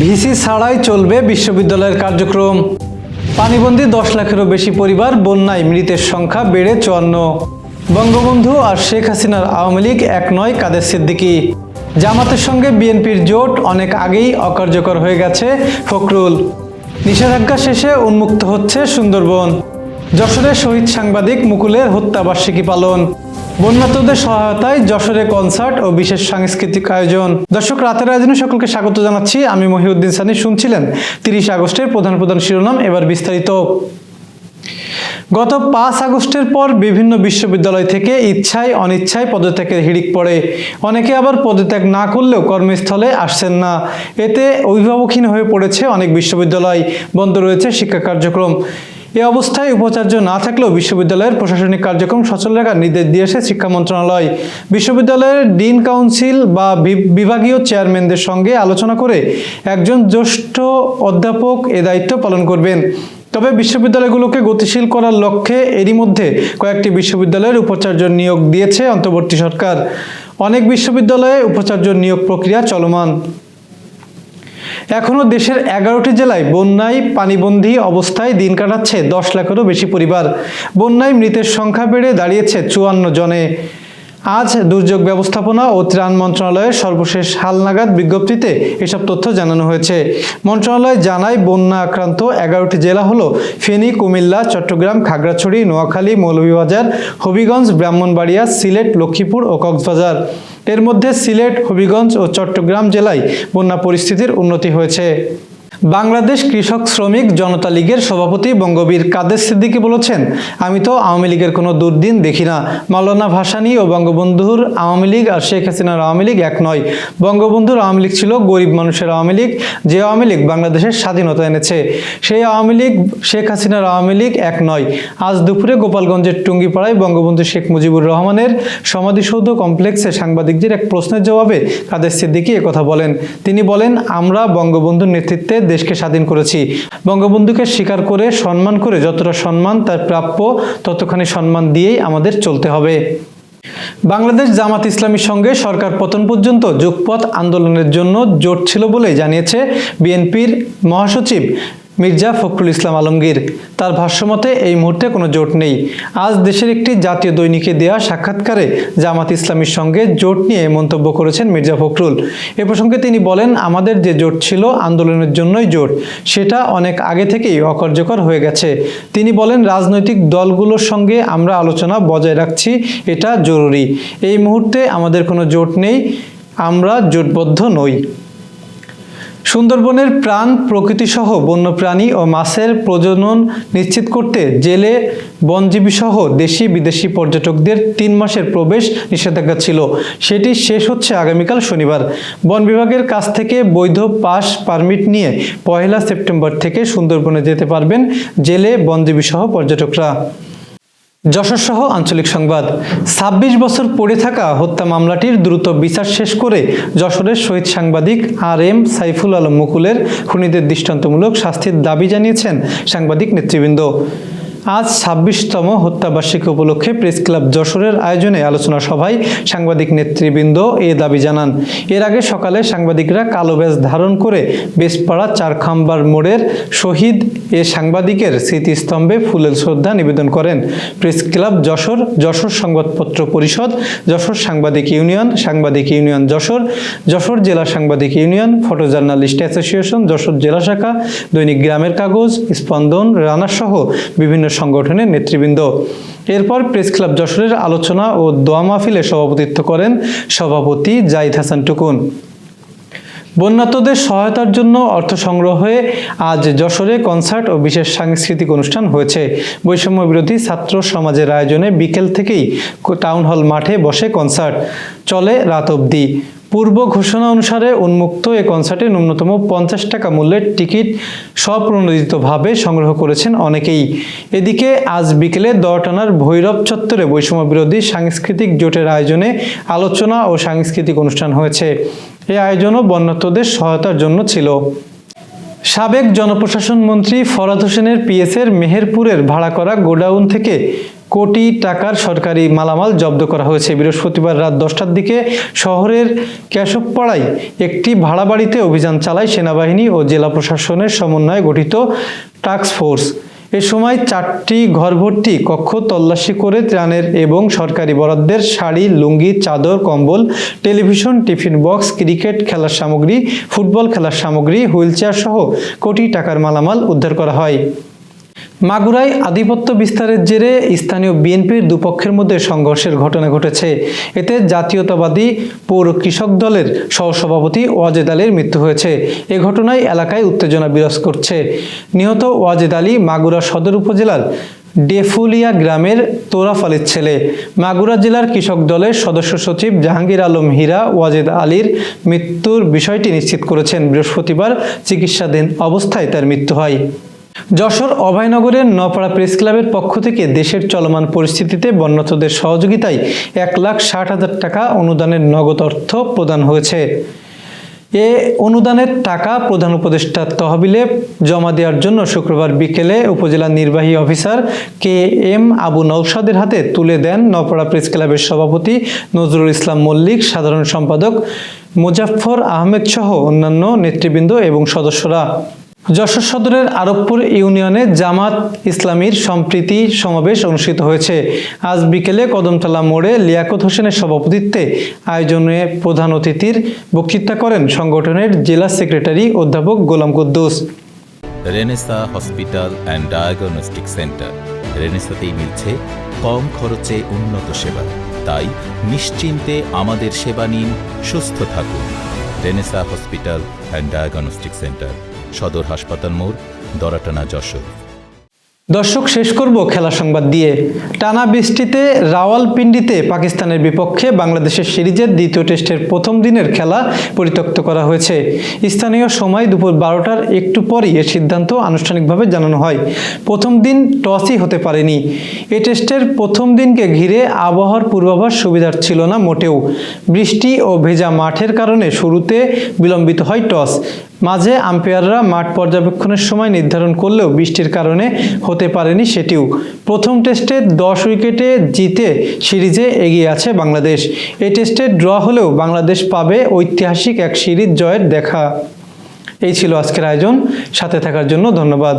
VC ছাড়াই চলবে বিশ্ববিদ্যালয়ের কার্যক্রম। পানিবন্দী দশ লাখেরও বেশি পরিবার বন্যায় মৃতের সংখ্যা বেড়ে চুয়ান্ন। বঙ্গবন্ধু আর শেখ হাসিনার আওয়ামী লীগ এক নয়, কাদের সিদ্দিকি। জামাতের সঙ্গে বিএনপির জোট অনেক আগেই অকার্যকর হয়ে গেছে ফখরুল। নিষেধাজ্ঞা শেষে উন্মুক্ত হচ্ছে সুন্দরবন। যশোরের শহীদ সাংবাদিক মুকুলের হত্যাবার্ষিকী পালন। বন্যাতদের সহায়তায় যশোরে কনসার্ট ও বিশেষ সাংস্কৃতিক আয়োজন। দর্শক, রাতের আয়োজনে সকলকে স্বাগত জানাচ্ছি। আমি মহিউদ্দিন সানি শুনছিলেন। তিরিশ আগস্টের প্রধান প্রধান শিরোনাম, এবার বিস্তারিত। গত পাঁচ আগস্টের পর বিভিন্ন বিশ্ববিদ্যালয় থেকে ইচ্ছায় অনিচ্ছায় পদত্যাগের হিড়িক পড়ে। অনেকে আবার পদত্যাগ না করলেও কর্মস্থলে আসছেন না। এতে অভিভাবকহীন হয়ে পড়েছে অনেক বিশ্ববিদ্যালয়। বন্ধ রয়েছে শিক্ষা কার্যক্রম। এ অবস্থায় উপাচার্য না থাকলেও বিশ্ববিদ্যালয়ের প্রশাসনিক কার্যক্রম সচল রাখার নির্দেশ দিয়েছে শিক্ষা মন্ত্রণালয়। বিশ্ববিদ্যালয়ের ডিন কাউন্সিল বা বিভাগীয় চেয়ারম্যানদের সঙ্গে আলোচনা করে একজন জ্যেষ্ঠ অধ্যাপক এ দায়িত্ব পালন করবেন। তবে বিশ্ববিদ্যালয়গুলোকে গতিশীল করার লক্ষ্যে এরই মধ্যে কয়েকটি বিশ্ববিদ্যালয়ের উপাচার্য নিয়োগ দিয়েছে অন্তর্বর্তী সরকার। অনেক বিশ্ববিদ্যালয়ে উপাচার্য নিয়োগ প্রক্রিয়া চলমান। এখনও দেশের এগারোটি জেলায় বন্যায় পানিবন্দী অবস্থায় দিন কাটাচ্ছে দশ লাখেরও বেশি পরিবার। বন্যায় মৃতের সংখ্যা বেড়ে দাঁড়িয়েছে চুয়ান্ন জনে। আজ দুর্যোগ ব্যবস্থাপনা ও ত্রাণ মন্ত্রণালয়ের সর্বশেষ হালনাগাদ বিজ্ঞপ্তিতে এসব তথ্য জানানো হয়েছে। মন্ত্রণালয় জানায়, বন্যা আক্রান্ত এগারোটি জেলা হলো ফেনী, কুমিল্লা, চট্টগ্রাম, খাগড়াছড়ি, নোয়াখালী, মৌলভীবাজার, হবিগঞ্জ, ব্রাহ্মণবাড়িয়া, সিলেট, লক্ষ্মীপুর ও কক্সবাজার। এর মধ্যে সিলেট, হবিগঞ্জ ও চট্টগ্রাম জেলায় বন্যা পরিস্থিতির উন্নতি হয়েছে। বাংলাদেশ কৃষক শ্রমিক জনতা লীগের সভাপতি বঙ্গবীর কাদের সিদ্দিকী বলেছেন, আমি তো আওয়ামী লীগের কোনো দুর্দিন দেখি না। মাওলানা ভাসানী ও বঙ্গবন্ধুর আওয়ামী লীগ আর শেখ হাসিনার আওয়ামী লীগ এক নয়। বঙ্গবন্ধুর আওয়ামী লীগ ছিল গরিব মানুষের আওয়ামী লীগ, যে আওয়ামী লীগ বাংলাদেশের স্বাধীনতা এনেছে। সেই আওয়ামী লীগ, শেখ হাসিনার আওয়ামী লীগ এক নয়। আজ দুপুরে গোপালগঞ্জের টুঙ্গিপাড়ায় বঙ্গবন্ধু শেখ মুজিবুর রহমানের সমাধিসৌধ কমপ্লেক্সে সাংবাদিকদের এক প্রশ্নের জবাবে কাদের সিদ্দিকী কথা বলেন। তিনি বলেন, আমরা বঙ্গবন্ধুর নেতৃত্বে দেশকে স্বাধীন করেছি। বঙ্গবন্ধুকে স্বীকার করে, সম্মান করে যতটা সম্মান তার প্রাপ্য ততখানি সম্মান দিয়েই আমাদের চলতে হবে। বাংলাদেশ জামাত ইসলামীর সঙ্গে সরকার পতন পর্যন্ত যুগপথ আন্দোলনের জন্য জোট ছিল বলে জানিয়েছে বিএনপির মহাসচিব মির্জা ফখরুল ইসলাম আলমগীর, তার ভাষ্যমতে এই মুহূর্তে কোনো জোট নেই। আজ দেশের একটি জাতীয় দৈনিকে দেয়া সাক্ষাৎকারে জামাত ইসলামীর সঙ্গে জোট নিয়ে মন্তব্য করেছেন মির্জা ফখরুল। এ প্রসঙ্গে তিনি বলেন, আমাদের যে জোট ছিল, আন্দোলনের জন্যই জোট। সেটা অনেক আগে থেকেই অকার্যকর হয়ে গেছে। তিনি বলেন, রাজনৈতিক দলগুলোর সঙ্গে আমরা আলোচনা বজায় রাখছি, এটা জরুরি। এই মুহূর্তে আমাদের কোনো জোট নেই, আমরা জোটবদ্ধ নই। সুন্দরবনের প্রাণ, প্রকৃতিসহ বন্যপ্রাণী ও মাছের প্রজনন নিশ্চিত করতে জেলে বনজীবী সহ দেশি বিদেশি পর্যটকদের তিন মাসের প্রবেশ নিষেধাজ্ঞা ছিল। সেটি শেষ হচ্ছে আগামীকাল শনিবার। বন বিভাগের কাছ থেকে বৈধ পাস পারমিট নিয়ে পয়লা সেপ্টেম্বর থেকে সুন্দরবনে যেতে পারবেন জেলে বনজীবী সহ পর্যটকরা। যশোর সহ আঞ্চলিক সংবাদ। ছাব্বিশ বছর পড়ে থাকা হত্যা মামলাটির দ্রুত বিচার শেষ করে যশোরের শহীদ সাংবাদিক আর এম সাইফুল আলম মুকুলের খুনিদের দৃষ্টান্তমূলক শাস্তির দাবি জানিয়েছেন সাংবাদিক নেতৃবৃন্দ। আজ ছাব্বিশতম হত্যাবার্ষিকী উপলক্ষে প্রেস ক্লাব যশোরের আয়োজনে আলোচনা সভায় সাংবাদিক নেতৃবৃন্দ এ দাবি জানান। এর আগে সকালে সাংবাদিকরা কালো ব্যাজ ধারণ করে বেসপাড়া চারখাম্বার মোড়ের শহীদ এ সাংবাদিকের স্মৃতিস্তম্ভে ফুলের শ্রদ্ধা নিবেদন করেন। প্রেস ক্লাব যশোর যশোর সংবাদপত্র পরিষদ, যশোর সাংবাদিক ইউনিয়ন সাংবাদিক ইউনিয়ন যশোর যশোর জেলা সাংবাদিক union photo journalist association, Jessore জেলা শাখা, দৈনিক গ্রামের কাগজ, স্পন্দন, রানা সহ বিভিন্ন সংগঠনের নেতৃবৃন্দ। এরপর প্রেস ক্লাব যশোরের আলোচনা ও দোয়া মাহফিলে সভাপতিত্ব করেন সভাপতি জাহিদ হাসান টুকুন। বন্যাতদের সহায়তার জন্য অর্থ সংগ্রহে আজ যশোরে কনসার্ট ও বিশেষ সাংস্কৃতিক অনুষ্ঠান হয়েছে। বৈষম্য বিরোধী ছাত্র সমাজের আয়োজনে বিকেল থেকেই টাউন হল মাঠে বসে কনসার্ট চলে রাত অবধি। পূর্ব ঘোষণা অনুসারে উন্মুক্ত এ কনসার্টে ন্যূনতম পঞ্চাশ টাকা মূল্যের টিকিট স্বপ্রণোদিতভাবে সংগ্রহ করেছেন অনেকেই। এদিকে আজ বিকেলে দরটানার ভৈরব চত্বরে বৈষম্য বিরোধী সাংস্কৃতিক জোটের আয়োজনে আলোচনা ও সাংস্কৃতিক অনুষ্ঠান হয়েছে। এই আয়োজনও বন্যাত্মদের সহায়তার জন্য ছিল। সাবেক জনপ্রশাসন মন্ত্রী ফরাদ হোসেনের পিএসের মেহেরপুরের ভাড়া করা গোডাউন থেকে কোটি টাকার সরকারি মালামাল জব্দ করা হয়েছে। বৃহস্পতিবার রাত দশটার দিকে শহরের কেশবপাড়ায় একটি ভাড়া বাড়িতে অভিযান চালায় সেনাবাহিনী ও জেলা প্রশাসনের সমন্বয়ে গঠিত টাস্ক ফোর্স। এ সময় চারটি ঘরভর্তি কক্ষ তল্লাশি করে ত্রাণের এবং সরকারি বরাদ্দের শাড়ি, লুঙ্গি, চাদর, কম্বল, টেলিভিশন, টিফিন বক্স, ক্রিকেট খেলার সামগ্রী, ফুটবল খেলার সামগ্রী, হুইলচেয়ার সহ কোটি টাকার মালামাল উদ্ধার করা হয়। মাগুরায় আধিপত্য বিস্তারের জেরে স্থানীয় বিএনপির দুপক্ষের মধ্যে সংঘর্ষের ঘটনা ঘটেছে। এতে জাতীয়তাবাদী পৌর কৃষক দলের সহসভাপতি ওয়াজেদ আলীর মৃত্যু হয়েছে। এ ঘটনায় এলাকায় উত্তেজনা বিরাজ করছে। নিহত ওয়াজেদ আলী মাগুরা সদর উপজেলার ডেফুলিয়া গ্রামের তোরাফ আলীর ছেলে। মাগুরা জেলার কৃষক দলের সদস্য সচিব জাহাঙ্গীর আলম হীরা ওয়াজেদ আলীর মৃত্যুর বিষয়টি নিশ্চিত করেছেন। বৃহস্পতিবার চিকিৎসাধীন অবস্থায় তার মৃত্যু হয়। যশোর অভয়নগরের নপাড়া প্রেস ক্লাবের পক্ষ থেকে দেশের চলমান পরিস্থিতিতে বন্যার্থদের সহযোগিতায় এক লাখ ষাট হাজার টাকা অনুদানের নগদ অর্থ প্রদান হয়েছে। এ অনুদানের টাকা প্রধান উপদেষ্টার তহবিলে জমা দেওয়ার জন্য শুক্রবার বিকেলে উপজেলা নির্বাহী অফিসার কে এম আবু নৌসাদের হাতে তুলে দেন নপাড়া প্রেস ক্লাবের সভাপতি নজরুল ইসলাম মল্লিক, সাধারণ সম্পাদক মুজাফফর আহমেদ সহ অন্যান্য নেতৃবৃন্দ এবং সদস্যরা। যশোর সদরের আরবপুর ইউনিয়নে জামাত ইসলামীর সম্প্রীতি সমাবেশ অনুষ্ঠিত হয়েছে। আজ বিকেলে কদমতলা মোড়ে লিয়াকত হোসেনের সভাপতিত্বে আয়োজনে প্রধান অতিথির বক্তৃতা করেন সংগঠনের জেলা সেক্রেটারি অধ্যাপক Golam Quddus. Renaissance hospital and diagnostic centre. রেনেসাতেই মিলছে কম খরচে উন্নত সেবা। তাই নিশ্চিন্তে আমাদের সেবা নিন, সুস্থ থাকুন। Renaissance hospital and diagnostic centre. সদর হাসপাতাল মোড়, দরাটানা যশোর। দর্শক, শেষ করব খেলা সংবাদ দিয়ে। টানা বৃষ্টিতে রাওয়ালপিন্ডিতে পাকিস্তানের বিপক্ষে বাংলাদেশের সিরিজের দ্বিতীয় টেস্টের প্রথম দিনের খেলা পরিত্যক্ত করা হয়েছে। স্থানীয় সময় দুপুর বারোটার একটু পরই এ সিদ্ধান্ত আনুষ্ঠানিকভাবে জানানো হয়। প্রথম দিন টসই হতে পারেনি। এ টেস্টের প্রথম দিনকে ঘিরে আবহাওয়ার পূর্বাভাস সুবিধার ছিল না মোটেও। বৃষ্টি ও ভেজা মাঠের কারণে শুরুতে বিলম্বিত হয় টস। মাঝে আম্পায়াররা মাঠ পর্যবেক্ষণের সময় নির্ধারণ করলেও বৃষ্টির কারণে হতে পারেনি সেটিও। প্রথম টেস্টে দশ উইকেটে জিতে সিরিজে এগিয়ে আছে বাংলাদেশ। এই টেস্টে ড্র হলেও বাংলাদেশ পাবে ঐতিহাসিক এক সিরিজ জয়ের দেখা। এই ছিল আজকের আয়োজন। সাথে থাকার জন্য ধন্যবাদ।